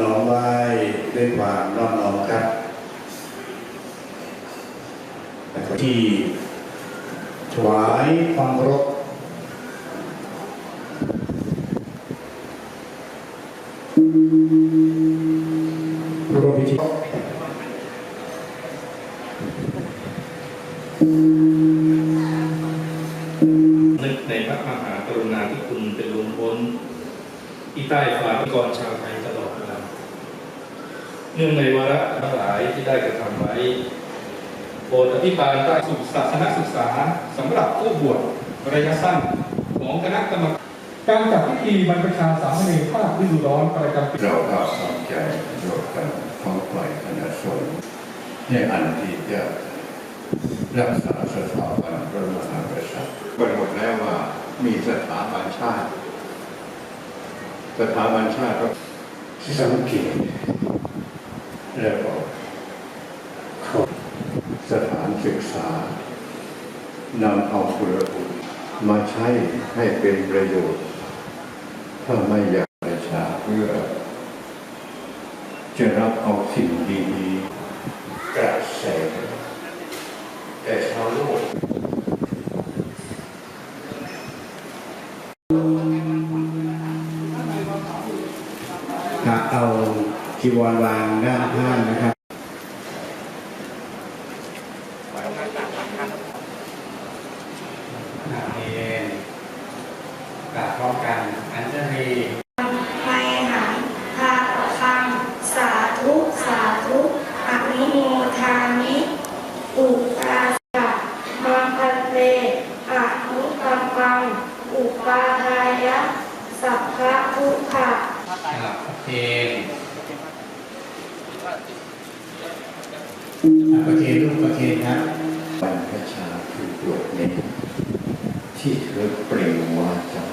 น้อมไหว้ด้วยความน้อบน้อมครับที่ถวายความรพผู้ร่วมพิธีนึกในพระมหากรุณาธิคุณเป็นล้นพ้นที่ใต้ฝ่าพิกรชาวไทยตลอดเวลา เนื่องในวาระทั้งหลายที่ได้กระทำไว้โปรดอภิบาลใต้สุขศาสนศึกษาสำหรับผู้บวชระยะสั้นของคณะกรรมการการจัดพิธีบรรพชาสามเณรภาคฤดูร้อนประจำปีเราภาคภูมิใจโยกกันท้องปล่อยคณะสงฆ์ในอันที่จะรักษาสถาบันพระมหากษัตริย์ไปหมดแล้วว่ามีสถาบันชาติ สถาบันชาติก็สังเกต แล้วก็ข้าสถานศึกษานำเอาคุณบุตรมาใช้ให้เป็นประโยชน์ ถ้าไม่อยากประชาเพื่อ จะรับเอาสิ่งดีๆกระแสแต่ชาวโลกหากเอา จีวรวางด้านข้างนะครับเองกราบพร้อมกันอัญชลีไมหังพาคังสาธุสาธุอะนิโมทามิอุปาสะมังคันเตอะนุตัมปัง อุปาทายะ สัพพะทุกขะกราบเพลง ประเคนลูกประเคนครับบรรพชาคือตรวเองที่เธอเปล่งวาจา